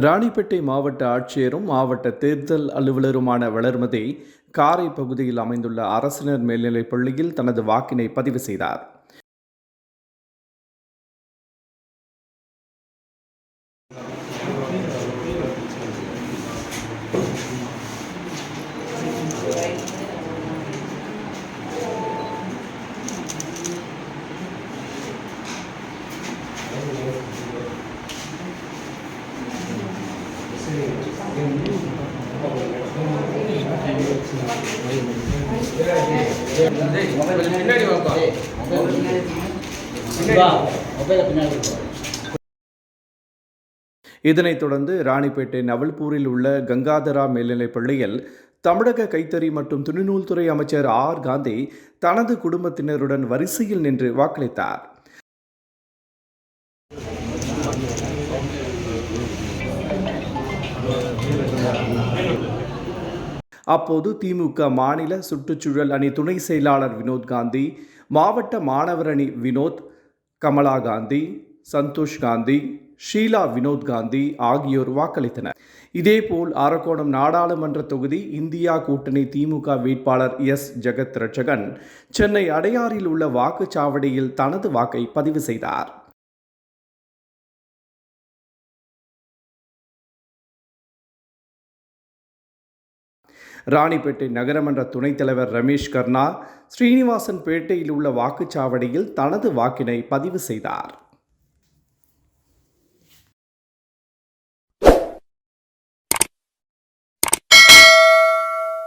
ராணிப்பேட்டை மாவட்ட ஆட்சியரும் மாவட்ட தேர்தல் அலுவலருமான வளர்மதி காரை பகுதியில் அமைந்துள்ள அரசினர் மேல்நிலைப் பள்ளியில் தனது வாக்கினை பதிவு செய்தார். பின்னாடி பின்னாடி இதனைத் தொடர்ந்து ராணிப்பேட்டை நவல்பூரில் உள்ள கங்காதரா மேல்நிலைப் பள்ளியில் தமிழக கைத்தறி மற்றும் துணிநூல்துறை அமைச்சர் ஆர். காந்தி தனது குடும்பத்தினருடன் வரிசையில் நின்று வாக்களித்தார். அப்போது திமுக மாநில சுற்றுச்சூழல் அணி துணை செயலாளர் வினோத் காந்தி மாவட்ட மாணவர் அணி வினோத் கமலா காந்தி சந்தோஷ் காந்தி ஷீலா வினோத் காந்தி ஆகியோர் வாக்களித்தனர். இதேபோல் அரக்கோணம் நாடாளுமன்ற தொகுதி இந்தியா கூட்டணி திமுக வேட்பாளர் எஸ். ஜெகத் ரட்சகன் சென்னை அடையாறில் உள்ள வாக்குச்சாவடியில் தனது வாக்கை பதிவு செய்தார். ராணிப்பேட்டை நகரமன்ற துணைத் தலைவர் ரமேஷ் கர்ணா ஸ்ரீனிவாசன் பேட்டையில் உள்ள வாக்குச்சாவடியில் தனது வாக்கினை பதிவு செய்தார்.